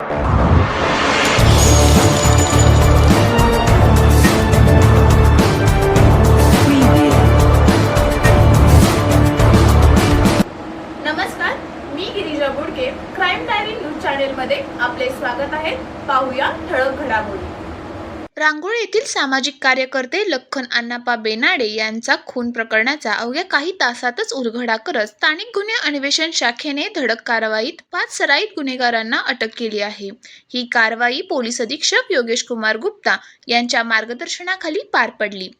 नमस्कार मी Girija Bodke crime diary news चॅनेलमध्ये आपले स्वागत आहे. पाहूया ठळक घडामोडी. रांगोळ येथील सामाजिक कार्यकर्ते लखन अण्णापा बेनाडे यांचा खून प्रकरणाचा अवघ्या काही तासातच उलगडा करत स्थानिक गुन्हे अन्वेषण शाखेने धडक कारवाईत पाच सराईत गुन्हेगारांना अटक केली आहे. ही कारवाई पोलीस अधीक्षक योगेश कुमार गुप्ता यांच्या मार्गदर्शनाखाली पार पडली.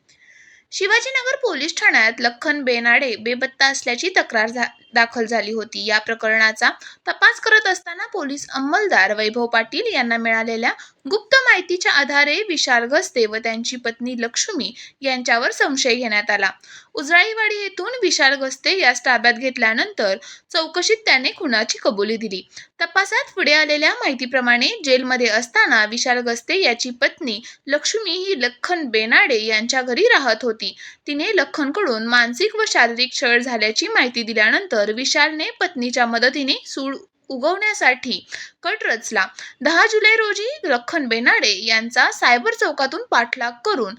शिवाजीनगर पोलीस ठाण्यात लखन बेनाडे बेपत्ता असल्याची तक्रार दाखल झाली होती. या प्रकरणाचा तपास करत असताना पोलीस अंमलदार वैभव पाटील यांना मिळालेल्या गुप्त माहितीच्या आधारे विशाल गस्ते व त्यांची पत्नी लक्ष्मी यांच्यावर संशय घेण्यात आला. उजळाईवाडी येथून विशाल गस्ते यास ताब्यात घेतल्यानंतर चौकशीत त्याने खुनाची कबुली दिली. तपासात पुढे आलेल्या माहितीप्रमाणे जेलमध्ये असताना विशाल गस्ते याची पत्नी लक्ष्मी ही लखन बेनाडे यांच्या घरी राहत होती. तिने लखनकडून मानसिक व शारीरिक छळ झाल्याची माहिती दिल्यानंतर विशालने पत्नीच्या मदतीने सूड उगवण्यासाठी कट रचला. दहा जुलै रोजी लखन बेनाडे यांचा सायबर चौकातून पाठलाग करून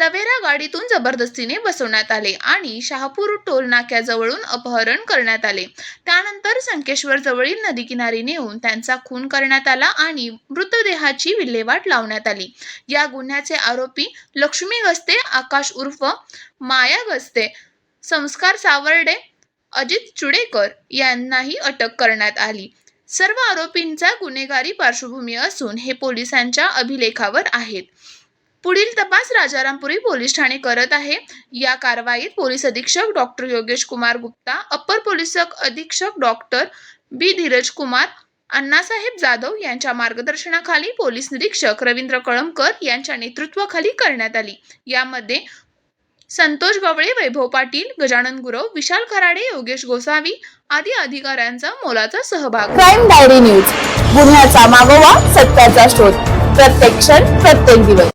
तवेरा गाडीतून जबरदस्तीने बसवण्यात आले आणि शहापूर टोल नाक्याजवळून अपहरण करण्यात आले. त्यानंतर संकेश्वर जवळील नदीकिनारी नेऊन त्यांचा खून करण्यात आला आणि मृतदेहाची विल्हेवाट लावण्यात आली. या गुन्ह्याचे आरोपी लक्ष्मी गस्ते आकाश उर्फ माया गस्ते संस्कार सावर्डे अजित चुडेकर यांनाही अटक करण्यात आली. सर्व आरोपींचा गुन्हेगारी पार्श्वभूमी असून हे पोलिसांच्या अभिलेखावर आहेत. पुढील तपास राजारामपुरी पोलीस ठाणे करत आहे. या कारवाईत पोलीस अधीक्षक doctor Yogesh Kumar Gupta upper police अधीक्षक डॉक्टर बी. धीरज कुमार अण्णासाहेब जाधव यांच्या मार्गदर्शनाखाली पोलीस निरीक्षक रवींद्र कळमकर यांच्या नेतृत्वाखाली करण्यात आली. यामध्ये संतोष बवळे वैभव पाटील गजानन गुरव विशाल खराडे योगेश गोसावी आदी अधिकाऱ्यांचा मोलाचा सहभाग. Crime diary news. गुन्ह्याचा मागोवा सत्याचा शोध. प्रत्येक क्षण प्रत्येक दिवस.